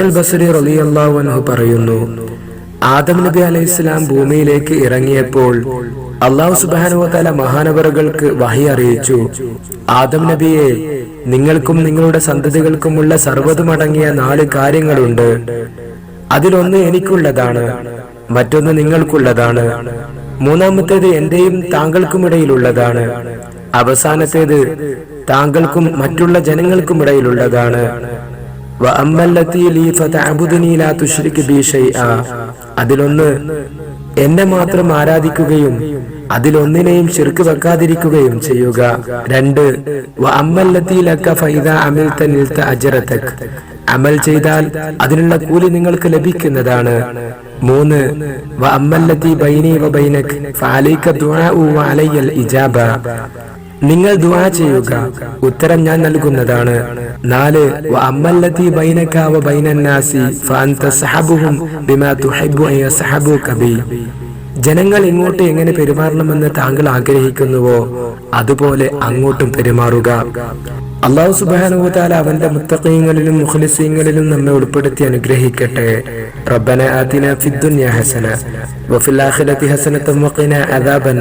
ബസരി പറയുന്നു ആദം നബി അലൈഹി ഇസ്ലാം ഭൂമിയിലേക്ക് ഇറങ്ങിയപ്പോൾ അള്ളാഹു സുബാനുവല മഹാനവറുകൾക്ക് വഹി അറിയിച്ചു. ആദം നബിയെ നിങ്ങൾക്കും നിങ്ങളുടെ സന്തതികൾക്കുമുള്ള സർവതുമടങ്ങിയ നാല് കാര്യങ്ങളുണ്ട്. അതിലൊന്ന് എനിക്കുള്ളതാണ് മറ്റൊന്ന് നിങ്ങൾക്കുള്ളതാണ്. മൂന്നാമത്തേത് എന്റെയും താങ്കൾക്കുമിടയിലുള്ളതാണ്. അവസാനത്തേത് താങ്കൾക്കും മറ്റുള്ള ജനങ്ങൾക്കുമിടയിലുള്ളതാണ്. അതിലൊന്ന് എന്നെ മാത്രം ആരാധിക്കുകയും അതിലൊന്നിനെയും ചെറുക്ക് വെക്കാതിരിക്കുകയും ചെയ്യുക. രണ്ട് അമൽ ചെയ്താൽ അതിനുള്ള കൂലി നിങ്ങൾക്ക് ലഭിക്കുന്നതാണ്. മൂന്ന് നിങ്ങൾ ദ്വാ ചെയ്യുക. ഉത്തരം ഞാൻ നൽകുന്നതാണ്. നാല് വഅമ്മല്ലതി ബൈനക വ ബൈനന്നാസി ഫാന്ത സഹബുഹും ബിമാ തുഹിബ്ബു അൻ സഹബു ബി. ജനങ്ങൾ ഇങ്ങോട്ട് എങ്ങനെ പെരുമാറണമെന്ന് താങ്കൾ ആഗ്രഹിക്കുന്നുവോ അതുപോലെ അങ്ങോട്ടും പെരുമാറുക. അള്ളാഹു സുബ്ഹാനഹു വതആല അവന്റെ മുത്തഖീങ്ങളിലും മുഖലിസീങ്ങളിലും നമ്മെ ഉൾപ്പെടുത്തി അനുഗ്രഹിക്കട്ടെ. റബ്ബന ആതിന ഫിദ്ദുന്യ ഹസന വഫിൽ ആഖിറതി ഹസനത വഖിന അദാബൻ